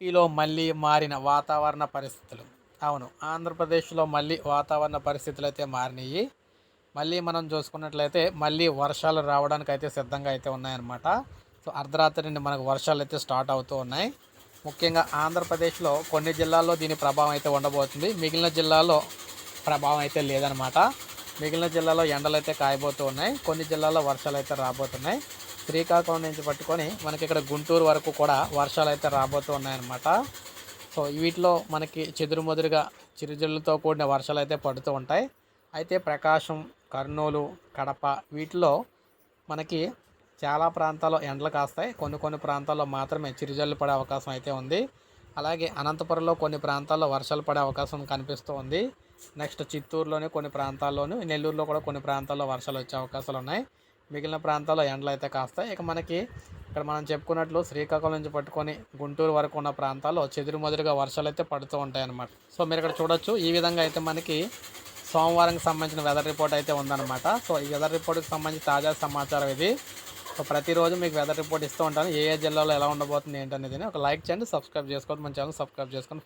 ఏపీలో మళ్ళీ మారిన వాతావరణ పరిస్థితులు. అవును ఆంధ్రప్రదేశ్లో మళ్ళీ వాతావరణ పరిస్థితులు అయితే మారినాయి మళ్ళీ మనం చూసుకున్నట్లయితే మళ్ళీ వర్షాలు రావడానికి అయితే సిద్ధంగా అయితే ఉన్నాయన్నమాట. సో అర్ధరాత్రి నుండి మనకు వర్షాలు అయితే స్టార్ట్ అవుతూ ఉన్నాయి. ముఖ్యంగా ఆంధ్రప్రదేశ్లో కొన్ని జిల్లాల్లో దీని ప్రభావం అయితే ఉండబోతుంది. మిగిలిన జిల్లాల్లో ప్రభావం అయితే లేదనమాట మిగిలిన జిల్లాలో ఎండలు అయితే కాయబోతూ ఉన్నాయి. కొన్ని జిల్లాల్లో వర్షాలు అయితే రాబోతున్నాయి. శ్రీకాకుళం నుంచి పట్టుకొని మనకి ఇక్కడ గుంటూరు వరకు కూడా వర్షాలు అయితే రాబోతూ ఉన్నాయన్నమాట. సో వీటిలో మనకి చెదురుమదురుగా చిరుజల్లుతో కూడిన వర్షాలు అయితే పడుతూ ఉంటాయి. అయితే ప్రకాశం కర్నూలు కడప వీటిలో మనకి చాలా ప్రాంతాల్లో ఎండలు కాస్తాయి. కొన్ని కొన్ని ప్రాంతాల్లో మాత్రమే చిరుజల్లు పడే అవకాశం అయితే ఉంది. అలాగే అనంతపురంలో కొన్ని ప్రాంతాల్లో వర్షాలు పడే అవకాశం కనిపిస్తూ ఉంది. నెక్స్ట్ చిత్తూరులోని కొన్ని ప్రాంతాల్లోనూ నెల్లూరులో కూడా కొన్ని ప్రాంతాల్లో వర్షాలు వచ్చే అవకాశాలు ఉన్నాయి. మిగిలిన ప్రాంతాల్లో ఎండలు అయితే కాస్తాయి. ఇక మనకి ఇక్కడ మనం చెప్పుకున్నట్లు శ్రీకాకుళం నుంచి పట్టుకొని గుంటూరు వరకు ఉన్న ప్రాంతాల్లో చెదురుమదురుగా వర్షాలు అయితే పడుతూ ఉంటాయన్నమాట. సో మీరు ఇక్కడ చూడొచ్చు. ఈ విధంగా అయితే మనకి సోమవారంకి సంబంధించిన వెదర్ రిపోర్ట్ అయితే ఉందన్నమాట. సో ఈ వెదర్ రిపోర్ట్కి సంబంధించి తాజా సమాచారం ఇది. సో ప్రతిరోజు మీకు వెదర్ రిపోర్ట్ ఇస్తూ ఉంటాను. ఏ ఏ జిల్లాలో ఎలా ఉండబోతుంది ఏంటనేది. ఒక లైక్ చేయండి సబ్స్క్రైబ్ చేసుకోండి మన ఛానల్ సబ్స్క్రైబ్ చేసుకొని